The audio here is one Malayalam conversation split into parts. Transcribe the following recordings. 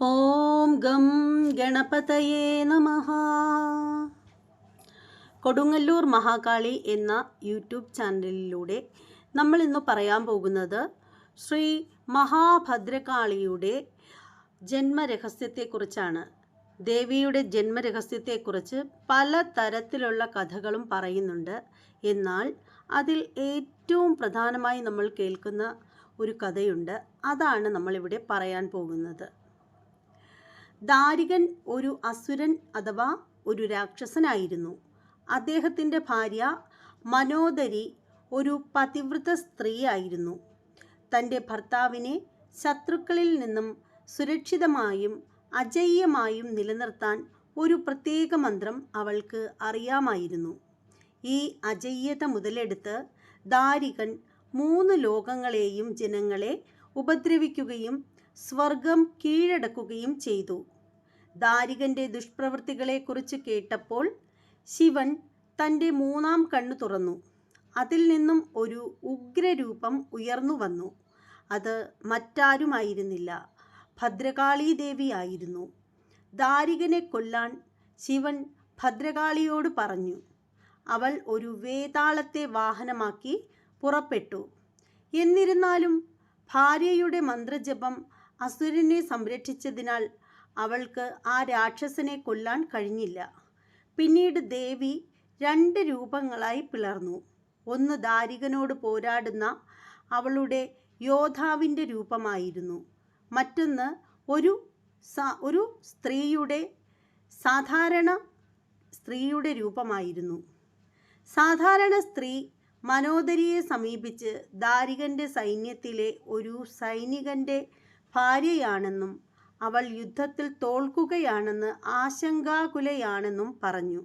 ഓം ഗം ഗണപതയേ നമ. കൊടുങ്ങല്ലൂർ മഹാകാളി എന്ന യൂട്യൂബ് ചാനലിലൂടെ നമ്മൾ ഇന്ന് പറയാൻ പോകുന്നത് ശ്രീ മഹാഭദ്രകാളിയുടെ ജന്മരഹസ്യത്തെക്കുറിച്ചാണ്. ദേവിയുടെ ജന്മരഹസ്യത്തെക്കുറിച്ച് പല തരത്തിലുള്ള കഥകളും പറയുന്നുണ്ട്. എന്നാൽ അതിൽ ഏറ്റവും പ്രധാനമായി നമ്മൾ കേൾക്കുന്ന ഒരു കഥയുണ്ട്. അതാണ് നമ്മളിവിടെ പറയാൻ പോകുന്നത്. ദാരികൻ ഒരു അസുരൻ അഥവാ ഒരു രാക്ഷസനായിരുന്നു. അദ്ദേഹത്തിന്റെ ഭാര്യ മനോദരി ഒരു പതിവ്രത സ്ത്രീയായിരുന്നു. തന്റെ ഭർത്താവിനെ ശത്രുക്കളിൽ നിന്നും സുരക്ഷിതമായും അജയ്യമായും നിലനിർത്താൻ ഒരു പ്രത്യേക മന്ത്രം അവൾക്ക് അറിയാമായിരുന്നു. ഈ അജയ്യത മുതലെടുത്ത് ദാരികൻ മൂന്ന് ലോകങ്ങളെയും ജനങ്ങളെ ഉപദ്രവിക്കുകയും സ്വർഗം കീഴടക്കുകയും ചെയ്തു. ദാരികന്റെ ദുഷ്പ്രവൃത്തികളെക്കുറിച്ച് കേട്ടപ്പോൾ ശിവൻ തന്റെ മൂന്നാം കണ്ണു തുറന്നു. അതിൽ നിന്നും ഒരു ഉഗ്രരൂപം ഉയർന്നു വന്നു. അത് മറ്റാരുമായിരുന്നില്ല. ഭദ്രകാളി ദേവിയായിരുന്നു ദാരികനെ കൊല്ലാൻ ശിവൻ ഭദ്രകാളിയോട് പറഞ്ഞു. അവൾ ഒരു വേതാളത്തെ വാഹനമാക്കി പുറപ്പെട്ടു. എന്നിരുന്നാലും ഭാര്യയുടെ മന്ത്രജപം അസുരനെ സംരക്ഷിച്ചതിനാൽ അവൾക്ക് ആ രാക്ഷസനെ കൊല്ലാൻ കഴിഞ്ഞില്ല. പിന്നീട് ദേവി രണ്ട് രൂപങ്ങളായി പിളർന്നു. ഒന്ന് ദാരികനോട് പോരാടുന്ന അവളുടെ യോദ്ധാവിന്റെ രൂപമായിരുന്നു. മറ്റൊന്ന് ഒരു ഒരു സ്ത്രീയുടെ സാധാരണ സ്ത്രീയുടെ രൂപമായിരുന്നു. സാധാരണ സ്ത്രീ മനോദരിയെ സമീപിച്ച് ദാരികന്റെ സൈന്യത്തിലെ ഒരു സൈനികന്റെ ഭാര്യയാണെന്നും അവൾ യുദ്ധത്തിൽ തോൽക്കുകയാണെന്ന് ആശങ്കാകുലയാണെന്നും പറഞ്ഞു.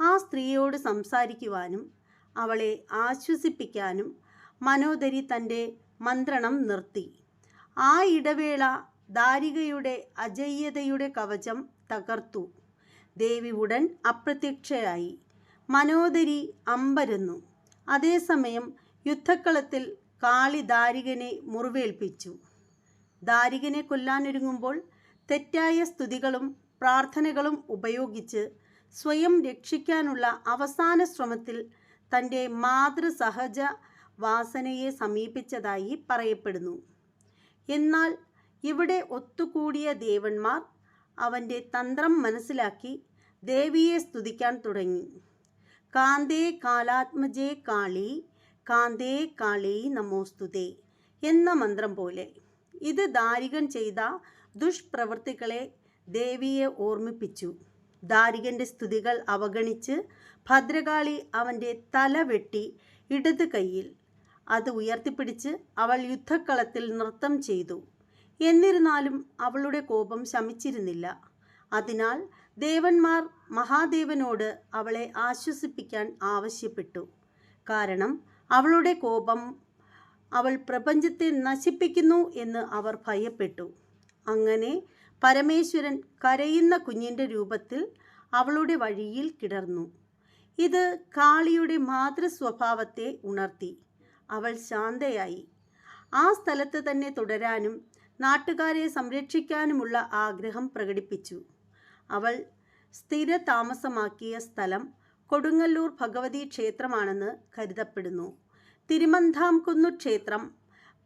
ആ സ്ത്രീയോട് സംസാരിക്കുവാനും അവളെ ആശ്വസിപ്പിക്കാനും മനോദരി തന്റെ മന്ത്രണം നിർത്തി. ആ ഇടവേള ദാരികയുടെ അജയ്യതയുടെ കവചം തകർത്തു. ദേവി ഉടൻ അപ്രത്യക്ഷയായി. മനോദരി അമ്പരന്നു. അതേസമയം യുദ്ധക്കളത്തിൽ കാളി ദാരികനെ മുറിവേൽപ്പിച്ചു. ദാരികനെ കൊല്ലാനൊരുങ്ങുമ്പോൾ തെറ്റായ സ്തുതികളും പ്രാർത്ഥനകളും ഉപയോഗിച്ച് സ്വയം രക്ഷിക്കാനുള്ള അവസാന ശ്രമത്തിൽ തന്റെ മാതൃസഹജ വാസനയെ സമീപിച്ചതായി പറയപ്പെടുന്നു. എന്നാൽ ഇവിടെ ഒത്തുകൂടിയ ദേവന്മാർ അവന്റെ തന്ത്രം മനസ്സിലാക്കി ദേവിയെ സ്തുതിക്കാൻ തുടങ്ങി. കാന്തേ കാലാത്മജേ കാളി കാന്തേ കാളി നമോസ്തുതേ എന്ന മന്ത്രം പോലെ ഇത് ദാരികൻ ചെയ്ത ദുഷ്പ്രവൃത്തികളെ ദേവിയെ ഓർമ്മിപ്പിച്ചു. ദാരികന്റെ സ്തുതികൾ അവഗണിച്ച് ഭദ്രകാളി അവന്റെ തല വെട്ടി ഇടത് കൈയിൽ അത് ഉയർത്തിപ്പിടിച്ച് അവൾ യുദ്ധക്കളത്തിൽ നൃത്തം ചെയ്തു. എന്നിരുന്നാലും അവളുടെ കോപം ശമിച്ചിരുന്നില്ല. അതിനാൽ ദേവന്മാർ മഹാദേവനോട് അവളെ ആശ്വസിപ്പിക്കാൻ ആവശ്യപ്പെട്ടു. കാരണം അവളുടെ കോപം അവൾ പ്രപഞ്ചത്തെ നശിപ്പിക്കുന്നു എന്ന് അവർ ഭയപ്പെട്ടു. അങ്ങനെ പരമേശ്വരൻ കരയുന്ന കുഞ്ഞിന്റെ രൂപത്തിൽ അവളുടെ വഴിയിൽ കിടർന്നു ഇത് കാളിയുടെ മാതൃസ്വഭാവത്തെ ഉണർത്തി. അവൾ ശാന്തയായി. ആ സ്ഥലത്ത് തന്നെ തുടരാനും നാട്ടുകാരെ സംരക്ഷിക്കാനുമുള്ള ആഗ്രഹം പ്രകടിപ്പിച്ചു. അവൾ സ്ഥിര താമസമാക്കിയ സ്ഥലം കൊടുങ്ങല്ലൂർ ഭഗവതി ക്ഷേത്രമാണെന്ന് കരുതപ്പെടുന്നു. തിരുമന്താംകുന്നു ക്ഷേത്രം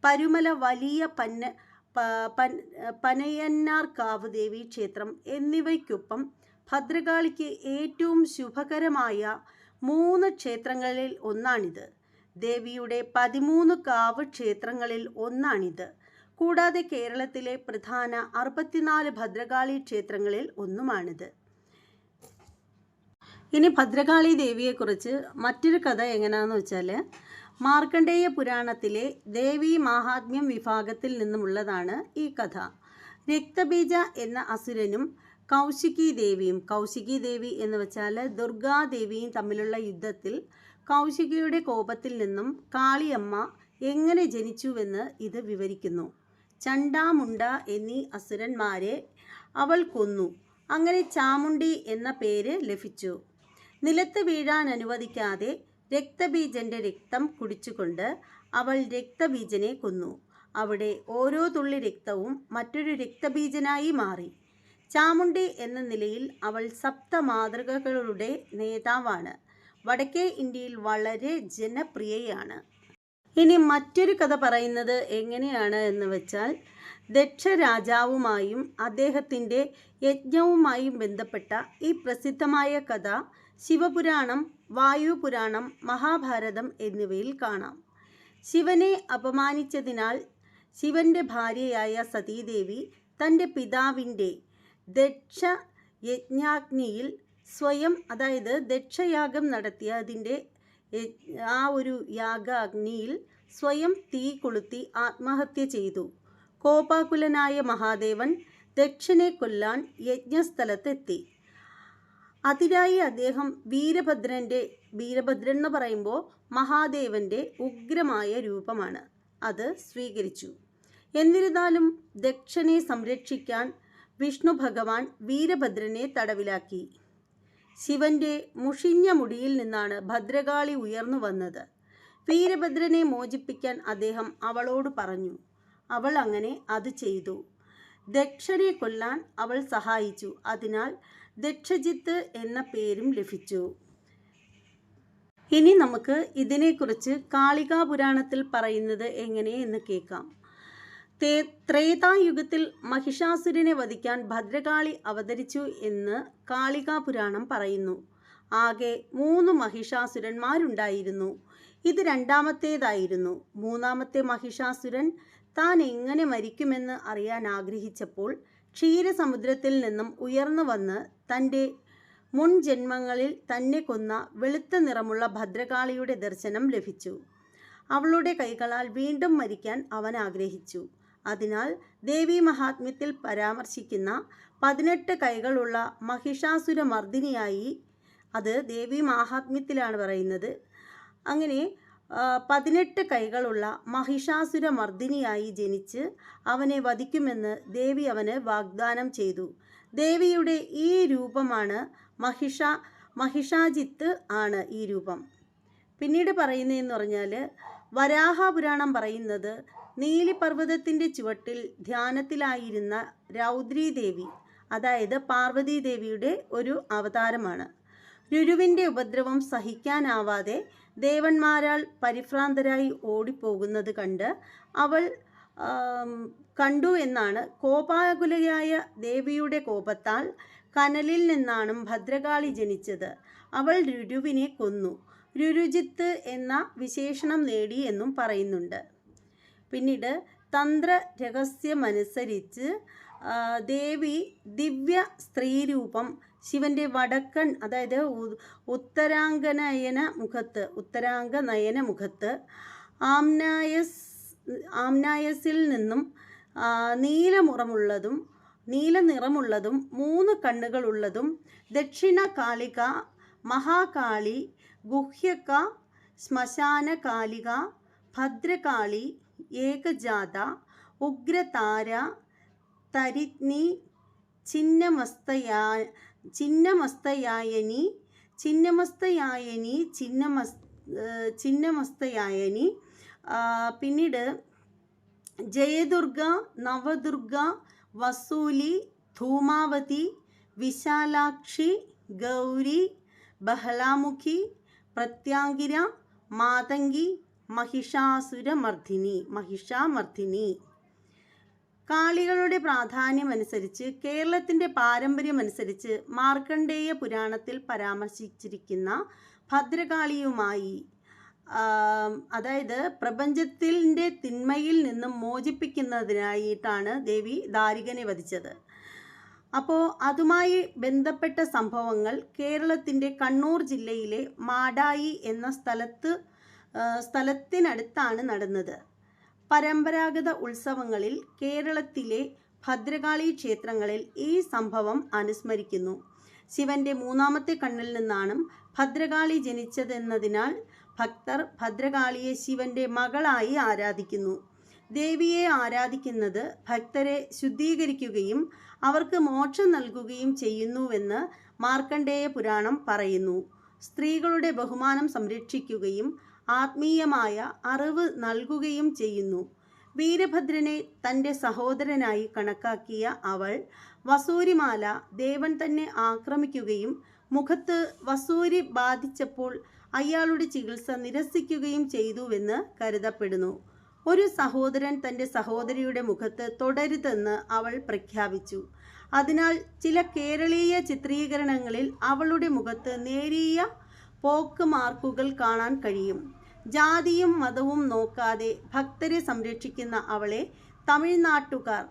പരുമല വലിയ പന്ന പനയന്നാർക്കാവ് ദേവി ക്ഷേത്രം എന്നിവയ്ക്കൊപ്പം ഭദ്രകാളിക്ക് ഏറ്റവും ശുഭകരമായ മൂന്ന് ക്ഷേത്രങ്ങളിൽ ഒന്നാണിത്. ദേവിയുടെ പതിമൂന്ന് കാവ് ക്ഷേത്രങ്ങളിൽ ഒന്നാണിത്. കൂടാതെ കേരളത്തിലെ പ്രധാന അറുപത്തിനാല് ഭദ്രകാളി ക്ഷേത്രങ്ങളിൽ ഒന്നുമാണിത്. ഇനി ഭദ്രകാളി ദേവിയെക്കുറിച്ച് മറ്റൊരു കഥ എങ്ങനെയാണെന്ന് വെച്ചാൽ മാർക്കണ്ഡേയ പുരാണത്തിലെ ദേവി മാഹാത്മ്യം വിഭാഗത്തിൽ നിന്നുമുള്ളതാണ് ഈ കഥ. രക്തബീജ എന്ന അസുരനും കൗശികി ദേവിയും കൗശികി ദേവി എന്ന് വെച്ചാൽ ദുർഗാദേവിയും തമ്മിലുള്ള യുദ്ധത്തിൽ കൗശികിയുടെ കോപത്തിൽ നിന്നും കാളിയമ്മ എങ്ങനെ ജനിച്ചുവെന്ന് ഇത് വിവരിക്കുന്നു. ചണ്ടാമുണ്ട എന്നീ അസുരന്മാരെ അവൾ കൊന്നു. അങ്ങനെ ചാമുണ്ടി എന്ന പേര് ലഭിച്ചു. നിലത്ത് വീഴാൻ അനുവദിക്കാതെ രക്തബീജന്റെ രക്തം കുടിച്ചുകൊണ്ട് അവൾ രക്തബീജനെ കൊന്നു. അവിടെ ഓരോ തുള്ളി രക്തവും മറ്റൊരു രക്തബീജനായി മാറി. ചാമുണ്ടി എന്ന നിലയിൽ അവൾ സപ്ത മാതൃകകളുടെ നേതാവാണ്. വടക്കേ ഇന്ത്യയിൽ വളരെ ജനപ്രിയയാണ്. ഇനി മറ്റൊരു കഥ പറയുന്നത് എങ്ങനെയാണ് എന്ന് വെച്ചാൽ ദക്ഷരാജാവുമായും അദ്ദേഹത്തിന്റെ യജ്ഞവുമായും ബന്ധപ്പെട്ട ഈ പ്രസിദ്ധമായ കഥ ശിവപുരാണം വായുപുരാണം മഹാഭാരതം എന്നിവയിൽ കാണാം. ശിവനെ അപമാനിച്ചതിനാൽ ശിവന്റെ ഭാര്യയായ സതീദേവി തന്റെ പിതാവിന്റെ ദക്ഷ യജ്ഞാഗ്നിയിൽ സ്വയം അതായത് ദക്ഷയാഗം നടത്തിയ അതിന്റെ ആ ഒരു യാഗാഗ്നിയിൽ സ്വയം തീ കൊളുത്തി ആത്മഹത്യ ചെയ്തു. കോപാകുലനായ മഹാദേവൻ ദക്ഷനെ കൊല്ലാൻ യജ്ഞസ്ഥലത്തെത്തി. അതിനായി അദ്ദേഹം വീരഭദ്രന്റെ വീരഭദ്രൻ എന്ന് പറയുമ്പോൾ മഹാദേവന്റെ ഉഗ്രമായ രൂപമാണ്. അത് സ്വീകരിച്ചു. എന്നിരുന്നാലും ദക്ഷനെ സംരക്ഷിക്കാൻ വിഷ്ണു ഭഗവാൻ വീരഭദ്രനെ തടവിലാക്കി. ശിവന്റെ മുഷിഞ്ഞ മുടിയിൽ നിന്നാണ് ഭദ്രകാളി ഉയർന്നു വന്നത്. വീരഭദ്രനെ മോചിപ്പിക്കാൻ അദ്ദേഹം അവളോട് പറഞ്ഞു. അവൾ അങ്ങനെ അത് ചെയ്തു. ദക്ഷനെ കൊല്ലാൻ അവൾ സഹായിച്ചു. അതിനാൽ ദക്ഷജിത്ത് എന്ന പേരും ലഭിച്ചു. ഇനി നമുക്ക് ഇതിനെക്കുറിച്ച് കാളികാ പുരാണത്തിൽ പറയുന്നത് എങ്ങനെ എന്ന് കേൾക്കാം. തേ ത്രേതായുഗത്തിൽ മഹിഷാസുരനെ വധിക്കാൻ ഭദ്രകാളി അവതരിച്ചു എന്ന് കാളികാ പുരാണം പറയുന്നു. ആകെ മൂന്ന് മഹിഷാസുരന്മാരുണ്ടായിരുന്നു. ഇത് രണ്ടാമത്തേതായിരുന്നു. മൂന്നാമത്തെ മഹിഷാസുരൻ താൻ എങ്ങനെ മരിക്കുമെന്ന് അറിയാൻ ആഗ്രഹിച്ചപ്പോൾ ക്ഷീരസമുദ്രത്തിൽ നിന്നും ഉയർന്നു വന്ന് തന്റെ മുൻ ജന്മങ്ങളിൽ തന്നെ കൊന്ന വെളുത്ത നിറമുള്ള ഭദ്രകാളിയുടെ ദർശനം ലഭിച്ചു. അവളുടെ കൈകളാൽ വീണ്ടും മരിക്കാൻ അവൻ ആഗ്രഹിച്ചു. അതിനാൽ ദേവി മഹാത്മ്യത്തിൽ പരാമർശിക്കുന്ന പതിനെട്ട് കൈകളുള്ള മഹിഷാസുര മർദ്ദിനിയായി അത് ദേവി മാഹാത്മ്യത്തിലാണ് പറയുന്നത്. അങ്ങനെ പതിനെട്ട് കൈകളുള്ള മഹിഷാസുര മർദ്ദിനിയായി ജനിച്ച് അവനെ വധിക്കുമെന്ന് ദേവി അവന് വാഗ്ദാനം ചെയ്തു. ദേവിയുടെ ഈ രൂപമാണ് മഹിഷ മഹിഷാജിത്ത് ആണ് ഈ രൂപം. പിന്നീട് പറയുന്നതെന്ന് പറഞ്ഞാൽ വരാഹപുരാണം പറയുന്നത് നീലിപർവതത്തിന്റെ ചുവട്ടിൽ ധ്യാനത്തിലായിരുന്ന രൗദ്രീദേവി അതായത് പാർവതീദേവിയുടെ ഒരു അവതാരമാണ്. രുരുവിന്റെ ഉപദ്രവം സഹിക്കാനാവാതെ ദേവന്മാരാൽ പരിഭ്രാന്തരായി ഓടിപ്പോകുന്നത് കണ്ട് അവൾ കണ്ടു എന്നാണ്. കോപാകുലയായ ദേവിയുടെ കോപത്താൽ കനലിൽ നിന്നാണ് ഭദ്രകാളി ജനിച്ചത്. അവൾ രുരുവിനെ കൊന്നു. രുരുജിത്ത് എന്ന വിശേഷണം നേടി എന്നും പറയുന്നുണ്ട്. പിന്നീട് തന്ത്ര രഹസ്യമനുസരിച്ച് ദേവി ദിവ്യ സ്ത്രീരൂപം ശിവന്റെ വടക്കൺ അതായത് ഉത്തരാംഗനയന മുഖത്ത് ഉത്തരാംഗ നയന മുഖത്ത് ആംനായസ് ആംനായസിൽ നിന്നും നീലമുറമുള്ളതും നീല നിറമുള്ളതും മൂന്ന് കണ്ണുകളുള്ളതും ദക്ഷിണ കാളിക മഹാകാളി ഗുഹ്യക ശ്മശാന കാളിക ഭദ്രകാളി ഏകജാത ഉഗ്രതാര തരിത്നി ചിന്നമസ്തയാ ചിന്നമസ്തയായനി ചിന്നമസ്തയായനി ചിന്നമസ് ചിന്നമസ്തയായനി. പിന്നീട് ജയദുർഗ നവദുർഗ വസൂലി ധൂമാവതി വിശാലാക്ഷി ഗൗരി ബഹലാമുഖി പ്രത്യാങ്കിര മാതങ്കി മഹിഷാസുരമർദ്ദിനി മഹിഷാമർദ്ദിനി കാളികളുടെ പ്രാധാന്യമനുസരിച്ച് കേരളത്തിന്റെ പാരമ്പര്യമനുസരിച്ച് മാർക്കണ്ഡേയ പുരാണത്തിൽ പരാമർശിച്ചിരിക്കുന്ന ഭദ്രകാളിയുമായി അതായത് പ്രപഞ്ചത്തിന്റെ തിന്മയിൽ നിന്നും മോചിപ്പിക്കുന്നതിനായിട്ടാണ് ദേവി ദാരികനെ വധിച്ചത്. അപ്പോൾ അതുമായി ബന്ധപ്പെട്ട സംഭവങ്ങൾ കേരളത്തിന്റെ കണ്ണൂർ ജില്ലയിലെ മാടായി എന്ന സ്ഥലത്ത് സ്ഥലത്തിനടുത്താണ് നടന്നത്. പരമ്പരാഗത ഉത്സവങ്ങളിൽ കേരളത്തിലെ ഭദ്രകാളി ക്ഷേത്രങ്ങളിൽ ഈ സംഭവം അനുസ്മരിക്കുന്നു. ശിവന്റെ മൂന്നാമത്തെ കണ്ണിൽ നിന്നാണ് ഭദ്രകാളി ജനിച്ചതെന്നതിനാൽ ഭക്തർ ഭദ്രകാളിയെ ശിവന്റെ മകളായി ആരാധിക്കുന്നു. ദേവിയെ ആരാധിക്കുന്നത് ഭക്തരെ ശുദ്ധീകരിക്കുകയും അവർക്ക് മോക്ഷം നൽകുകയും ചെയ്യുന്നുവെന്ന് മാർക്കണ്ഡേയ പുരാണം പറയുന്നു. സ്ത്രീകളുടെ ബഹുമാനം സംരക്ഷിക്കുകയും ആത്മീയമായ അറിവ് നൽകുകയും ചെയ്യുന്നു. വീരഭദ്രനെ തന്റെ സഹോദരനായി കണക്കാക്കിയ അവൾ വസൂരിമാല ദേവൻ തന്നെ ആക്രമിക്കുകയും മുഖത്ത് വസൂരി ബാധിച്ചപ്പോൾ അയാളുടെ ചികിത്സ നിരസിക്കുകയും ചെയ്തുവെന്ന് കരുതപ്പെടുന്നു. ഒരു സഹോദരൻ തന്റെ സഹോദരിയുടെ മുഖത്ത് തുടരുതെന്ന് അവൾ പ്രഖ്യാപിച്ചു. അതിനാൽ ചില കേരളീയ ചിത്രീകരണങ്ങളിൽ അവളുടെ മുഖത്ത് നേരിയ പോക്ക് മാർക്കുകൾ കാണാൻ കഴിയും. ജാതിയും മതവും നോക്കാതെ ഭക്തരെ സംരക്ഷിക്കുന്ന അവളെ തമിഴ്നാട്ടുകാർ.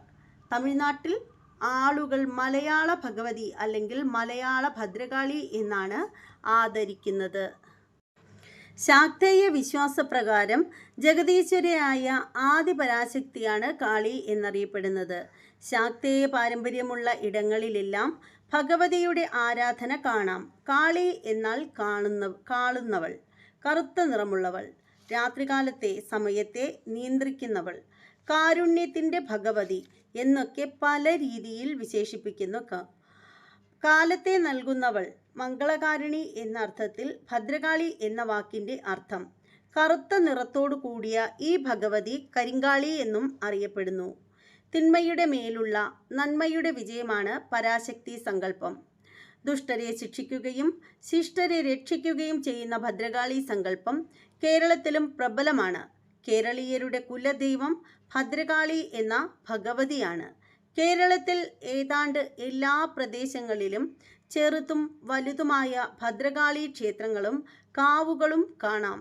തമിഴ്നാട്ടിൽ ആളുകൾ മലയാള ഭഗവതി അല്ലെങ്കിൽ മലയാള ഭദ്രകാളി എന്നാണ് ആദരിക്കുന്നത്. ശാക്തേയ വിശ്വാസപ്രകാരം ജഗതീശ്വരയായ ആദി പരാശക്തിയാണ് കാളി എന്നറിയപ്പെടുന്നത്. ശാക്തേയ പാരമ്പര്യമുള്ള ഇടങ്ങളിലെല്ലാം ഭഗവതിയുടെ ആരാധന കാണാം. കാളി എന്നാൽ കാണുന്ന കാളുന്നവൾ കറുത്ത നിറമുള്ളവൾ. രാത്രികാലത്തെ സമയത്തെ നിയന്ത്രിക്കുന്നവൾ. കാരുണ്യത്തിന്റെ ഭഗവതി എന്നൊക്കെ പല രീതിയിൽ വിശേഷിപ്പിക്കുന്നു കാലത്തെ നൽകുന്നവൾ മംഗളകാരിണി എന്ന അർത്ഥത്തിൽ ഭദ്രകാളി എന്ന വാക്കിന്റെ അർത്ഥം. കറുത്ത നിറത്തോടു കൂടിയ ഈ ഭഗവതി കരിങ്കാളി എന്നും അറിയപ്പെടുന്നു. തിന്മയുടെ മേലുള്ള നന്മയുടെ വിജയമാണ് പരാശക്തി സങ്കല്പം. ദുഷ്ടരെ ശിക്ഷിക്കുകയും ശിഷ്ടരെ രക്ഷിക്കുകയും ചെയ്യുന്ന ഭദ്രകാളി സങ്കല്പം കേരളത്തിലും പ്രബലമാണ്. കേരളീയരുടെ കുലദൈവം ഭദ്രകാളി എന്ന ഭഗവതിയാണ്. കേരളത്തിൽ ഏതാണ്ട് എല്ലാ പ്രദേശങ്ങളിലും ചെറുതും വലുതുമായ ഭദ്രകാളി ക്ഷേത്രങ്ങളും കാവുകളും കാണാം.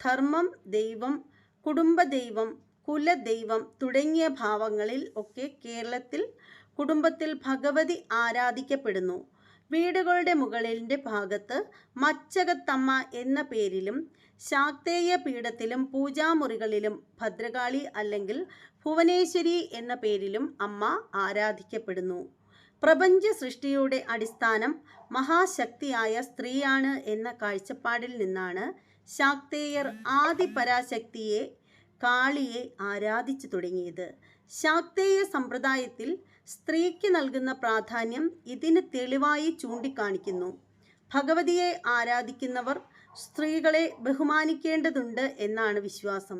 ധർമ്മം ദൈവം കുടുംബദൈവം കുലദൈവം തുടങ്ങിയ ഭാവങ്ങളിൽ ഒക്കെ കേരളത്തിൽ കുടുംബത്തിൽ ഭഗവതി ആരാധിക്കപ്പെടുന്നു. വീടുകളുടെ മുകളിന്റെ ഭാഗത്ത് മച്ചകത്തമ്മ എന്ന പേരിലും ശാക്തേയ പീഠത്തിലും പൂജാമുറികളിലും ഭദ്രകാളി അല്ലെങ്കിൽ ഭുവനേശ്വരി എന്ന പേരിലും അമ്മ ആരാധിക്കപ്പെടുന്നു. പ്രപഞ്ച സൃഷ്ടിയുടെ അടിസ്ഥാനം മഹാശക്തിയായ സ്ത്രീയാണ് എന്ന കാഴ്ചപ്പാടിൽ നിന്നാണ് ശാക്തേയർ ആദിപരാശക്തിയെ കാളിയെ ആരാധിച്ചു തുടങ്ങിയത്. ശാക്തേയ സമ്പ്രദായത്തിൽ സ്ത്രീക്ക് നൽകുന്ന പ്രാധാന്യം ഇതിന് തെളിവായി ചൂണ്ടിക്കാണിക്കുന്നു. ഭഗവതിയെ ആരാധിക്കുന്നവർ സ്ത്രീകളെ ബഹുമാനിക്കേണ്ടതുണ്ട് എന്നാണ് വിശ്വാസം.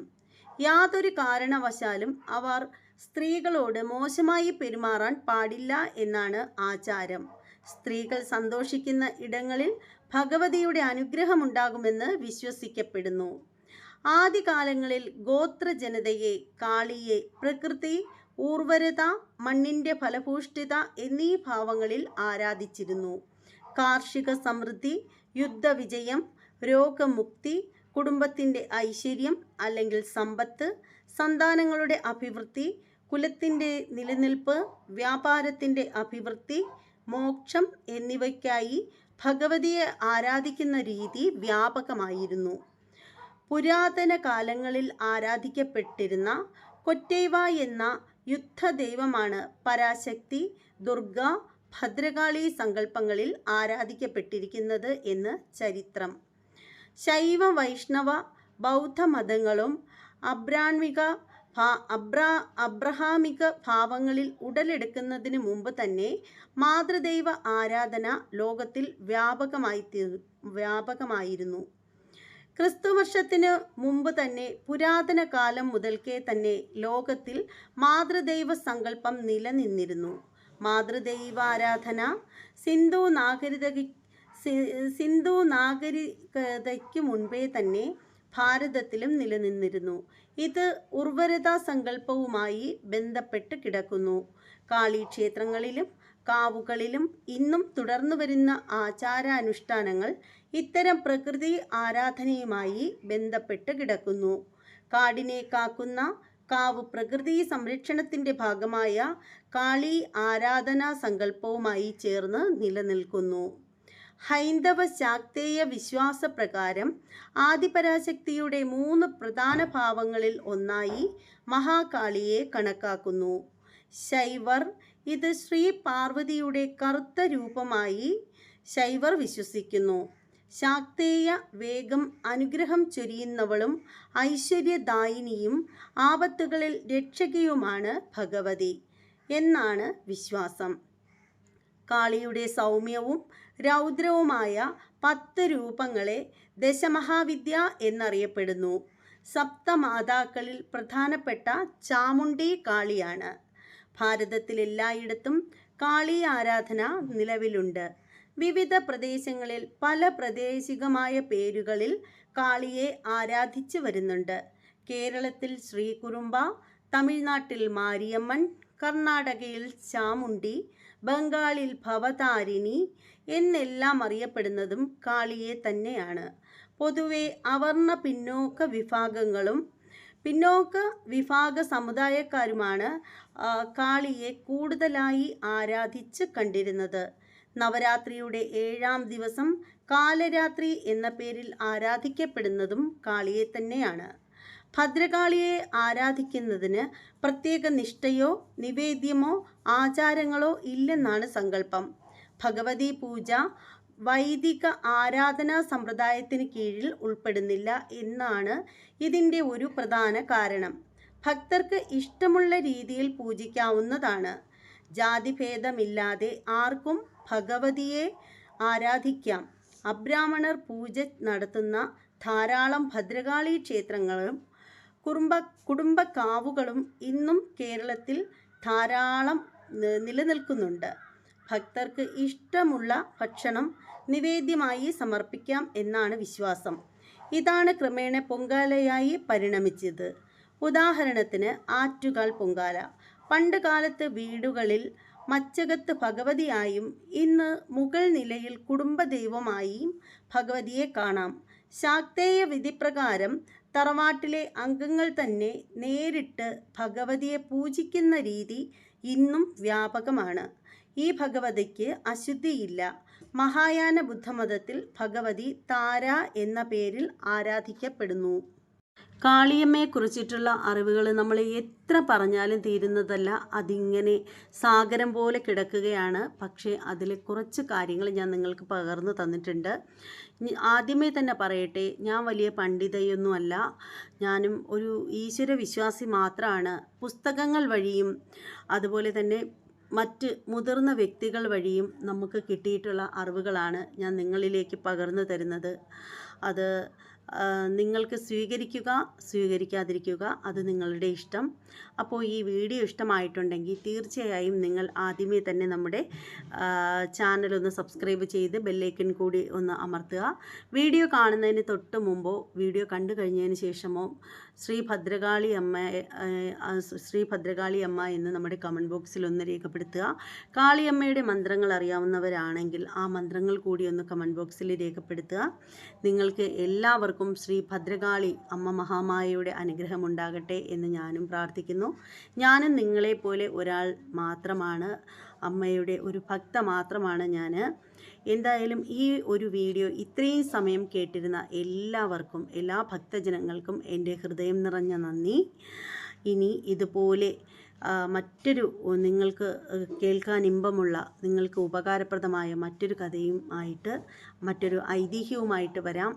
യാതൊരു കാരണവശാലും അവർ സ്ത്രീകളോട് മോശമായി പെരുമാറാൻ പാടില്ല എന്നാണ് ആചാരം. സ്ത്രീകൾ സന്തോഷിക്കുന്ന ഇടങ്ങളിൽ ഭഗവതിയുടെ അനുഗ്രഹമുണ്ടാകുമെന്ന് വിശ്വസിക്കപ്പെടുന്നു. ആദ്യകാലങ്ങളിൽ ഗോത്ര ജനതയെ കാളിയെ പ്രകൃതി ഊർവരത മണ്ണിന്റെ ഫലഭൂഷ്ഠിത എന്നീ ഭാവങ്ങളിൽ ആരാധിച്ചിരുന്നു. കാർഷിക സമൃദ്ധി യുദ്ധവിജയം രോഗമുക്തി കുടുംബത്തിന്റെ ഐശ്വര്യം അല്ലെങ്കിൽ സമ്പത്ത് സന്താനങ്ങളുടെ അഭിവൃദ്ധി കുലത്തിന്റെ നിലനിൽപ്പ് വ്യാപാരത്തിന്റെ അഭിവൃദ്ധി മോക്ഷം എന്നിവയ്ക്കായി ഭഗവതിയെ ആരാധിക്കുന്ന രീതി വ്യാപകമായിരുന്നു. പുരാതന കാലങ്ങളിൽ ആരാധിക്കപ്പെട്ടിരുന്ന കൊറ്റൈവ എന്ന യുദ്ധദൈവമാണ്. പരാശക്തി ദുർഗ ഭദ്രകാളി സങ്കല്പങ്ങളിൽ ആരാധിക്കപ്പെട്ടിരിക്കുന്നത് എന്ന് ചരിത്രം. ശൈവ വൈഷ്ണവ ബൗദ്ധ മതങ്ങളും അബ്രാൺവിക അബ്രാ അബ്രഹാമിക ഭാവങ്ങളിൽ ഉടലെടുക്കുന്നതിന് മുമ്പ് തന്നെ മാതൃദൈവ ആരാധന ലോകത്തിൽ വ്യാപകമായി വ്യാപകമായിരുന്നു. ക്രിസ്തുവർഷത്തിന് മുമ്പ് തന്നെ പുരാതന കാലം മുതൽക്കേ തന്നെ ലോകത്തിൽ മാതൃദൈവ സങ്കല്പം നിലനിന്നിരുന്നു. മാതൃദൈവാരാധന സിന്ധു നാഗരിക സിന്ധു നാഗരികതയ്ക്ക് മുൻപേ തന്നെ ഭാരതത്തിലും നിലനിന്നിരുന്നു. ഇത് ഉർവരതാ സങ്കല്പവുമായി ബന്ധപ്പെട്ട് കിടക്കുന്നു. കാളി ക്ഷേത്രങ്ങളിലും കാവുകളിലും ഇന്നും തുടർന്നു വരുന്ന ആചാരാനുഷ്ഠാനങ്ങൾ ഇത്തരം പ്രകൃതി ആരാധനയുമായി ബന്ധപ്പെട്ട് കിടക്കുന്നു. കാടിനെ കാക്കുന്ന കാവ് പ്രകൃതി സംരക്ഷണത്തിന്റെ ഭാഗമായ കാളി ആരാധനാ സങ്കല്പവുമായി ചേർന്ന് നിലനിൽക്കുന്നു. ഹൈന്ദവ ശാക്തേയ വിശ്വാസപ്രകാരം ആദിപരാശക്തിയുടെ മൂന്ന് പ്രധാന ഭാവങ്ങളിൽ ഒന്നായി മഹാകാളിയെ കണക്കാക്കുന്നു. ശൈവർ ഇത് ശ്രീ പാർവതിയുടെ കറുത്ത രൂപമായി ശൈവർ വിശ്വസിക്കുന്നു. ശാക്തേയ വേഗം അനുഗ്രഹം ചൊരിയുന്നവളും ഐശ്വര്യദായിനിയും ആപത്തുകളിൽ രക്ഷകയുമാണ് ഭഗവതി എന്നാണ് വിശ്വാസം. കാളിയുടെ സൗമ്യവും രൗദ്രവുമായ പത്ത് രൂപങ്ങളെ ദശമഹാവിദ്യ എന്നറിയപ്പെടുന്നു. സപ്തമാതാക്കളിൽ പ്രധാനപ്പെട്ട ചാമുണ്ഡി കാളിയാണ്. ഭാരതത്തിലെല്ലായിടത്തും കാളി ആരാധന നിലവിലുണ്ട്. വിവിധ പ്രദേശങ്ങളിൽ പല പ്രാദേശികമായ പേരുകളിൽ കാളിയെ ആരാധിച്ചു വരുന്നുണ്ട്. കേരളത്തിൽ ശ്രീകുറുമ്പ തമിഴ്നാട്ടിൽ മാരിയമ്മൻ കർണാടകയിൽ ചാമുണ്ടി ബംഗാളിൽ ഭവതാരിണി എന്നെല്ലാം അറിയപ്പെടുന്നതും കാളിയെ തന്നെയാണ്. പൊതുവെ അവർണ പിന്നോക്ക വിഭാഗങ്ങളും പിന്നോക്ക വിഭാഗ സമുദായക്കാരുമാണ് കാളിയെ കൂടുതലായി ആരാധിച്ച് കണ്ടിരുന്നത്. നവരാത്രിയുടെ ഏഴാം ദിവസം കാലരാത്രി എന്ന പേരിൽ ആരാധിക്കപ്പെടുന്നതും കാളിയെ തന്നെയാണ്. ഭദ്രകാളിയെ ആരാധിക്കുന്നതിന് പ്രത്യേക നിഷ്ഠയോ നിവേദ്യമോ ആചാരങ്ങളോ ഇല്ലെന്നാണ് സങ്കല്പം. ഭഗവതി പൂജ വൈദിക ആരാധനാ സമ്പ്രദായത്തിന് കീഴിൽ ഉൾപ്പെടുന്നില്ല എന്നാണ് ഇതിന്റെ ഒരു പ്രധാന കാരണം. ഭക്തർക്ക് ഇഷ്ടമുള്ള രീതിയിൽ പൂജിക്കാവുന്നതാണ്. ജാതിഭേദമില്ലാതെ ആർക്കും ഭഗവതിയെ ആരാധിക്കാം. അബ്രാഹ്മണർ പൂജ നടത്തുന്ന ധാരാളം ഭദ്രകാളി ക്ഷേത്രങ്ങളും കുടുംബ കുടുംബക്കാവുകളും ഇന്നും കേരളത്തിൽ ധാരാളം നിലനിൽക്കുന്നുണ്ട്. ഭക്തർക്ക് ഇഷ്ടമുള്ള ഭക്ഷണം നിവേദ്യമായി സമർപ്പിക്കാം എന്നാണ് വിശ്വാസം. ഇതാണ് ക്രമേണ പൊങ്കാലയായി പരിണമിച്ചത്. ഉദാഹരണത്തിന് ആറ്റുകാൽ പൊങ്കാല. പണ്ട് കാലത്ത് വീടുകളിൽ മച്ചകത്ത് ഭഗവതിയായും ഇന്ന് മുകൾ നിലയിൽ കുടുംബദൈവമായും ഭഗവതിയെ കാണാം. ശാക്തേയ വിധിപ്രകാരം തറവാട്ടിലെ അംഗങ്ങൾ തന്നെ നേരിട്ട് ഭഗവതിയെ പൂജിക്കുന്ന രീതി ഇന്നും വ്യാപകമാണ്. ഈ ഭഗവതിക്ക് അശുദ്ധിയില്ല. മഹായാന ബുദ്ധമതത്തിൽ ഭഗവതി താര എന്ന പേരിൽ ആരാധിക്കപ്പെടുന്നു. കാളിയമ്മയെ കുറിച്ചിട്ടുള്ള അറിവുകൾ നമ്മൾ എത്ര പറഞ്ഞാലും തീരുന്നതല്ല. അതിങ്ങനെ സാഗരം പോലെ കിടക്കുകയാണ്. പക്ഷേ അതിൽ കുറച്ച് കാര്യങ്ങൾ ഞാൻ നിങ്ങൾക്ക് പകർന്നു തന്നിട്ടുണ്ട്. ആദ്യമേ തന്നെ പറയട്ടെ ഞാൻ വലിയ പണ്ഡിതയൊന്നുമല്ല. ഞാനും ഒരു ഈശ്വര വിശ്വാസി മാത്രമാണ് പുസ്തകങ്ങൾ വഴിയും അതുപോലെ തന്നെ മറ്റ് മുതിർന്ന വ്യക്തികൾ വഴിയും നമുക്ക് കിട്ടിയിട്ടുള്ള അറിവുകളാണ് ഞാൻ നിങ്ങളിലേക്ക് പകർന്നു തരുന്നത്. അത് നിങ്ങൾക്ക് സ്വീകരിക്കുക സ്വീകരിക്കാതിരിക്കുക അത് നിങ്ങളുടെ ഇഷ്ടം. അപ്പോൾ ഈ വീഡിയോ ഇഷ്ടമായിട്ടുണ്ടെങ്കിൽ തീർച്ചയായും നിങ്ങൾ ആദ്യമേ തന്നെ നമ്മുടെ ചാനൽ ഒന്ന് സബ്സ്ക്രൈബ് ചെയ്ത് ബെല്ലൈക്കൺ കൂടി ഒന്ന് അമർത്തുക. വീഡിയോ കാണുന്നതിന് തൊട്ട് മുമ്പോ വീഡിയോ കണ്ടു കഴിഞ്ഞതിന് ശേഷമോ ശ്രീ ഭദ്രകാളി അമ്മ ശ്രീ ഭദ്രകാളി അമ്മ എന്ന് നമ്മുടെ കമന്റ് ബോക്സിൽ ഒന്ന് രേഖപ്പെടുത്തുക. കാളിയമ്മയുടെ മന്ത്രങ്ങൾ അറിയാവുന്നവരാണെങ്കിൽ ആ മന്ത്രങ്ങൾ കൂടി ഒന്ന് കമന്റ് ബോക്സിൽ രേഖപ്പെടുത്തുക. നിങ്ങൾക്ക് എല്ലാവർക്കും ശ്രീ ഭദ്രകാളി അമ്മ മഹാമായയുടെ അനുഗ്രഹം ഉണ്ടാകട്ടെ എന്ന് ഞാനും പ്രാർത്ഥിക്കുന്നു. ഞാനും നിങ്ങളെപ്പോലെ ഒരാൾ മാത്രമാണ്. അമ്മയുടെ ഒരു ഭക്ത മാത്രമാണ് ഞാൻ എന്തായാലും ഈ ഒരു വീഡിയോ ഇത്രയും സമയം കേട്ടിരുന്ന എല്ലാവർക്കും എല്ലാ ഭക്തജനങ്ങൾക്കും എന്റെ ഹൃദയം നിറഞ്ഞ നന്ദി. ഇനി ഇതുപോലെ മറ്റൊരു നിങ്ങൾക്ക് കേൾക്കാൻ ഇമ്പമുള്ള നിങ്ങൾക്ക് ഉപകാരപ്രദമായ മറ്റൊരു കഥയും ആയിട്ട് മറ്റൊരു ഐതിഹ്യവുമായിട്ട് വരാം.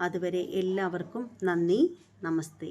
അതുവരെ എല്ലാവർക്കും നന്ദി. നമസ്തേ.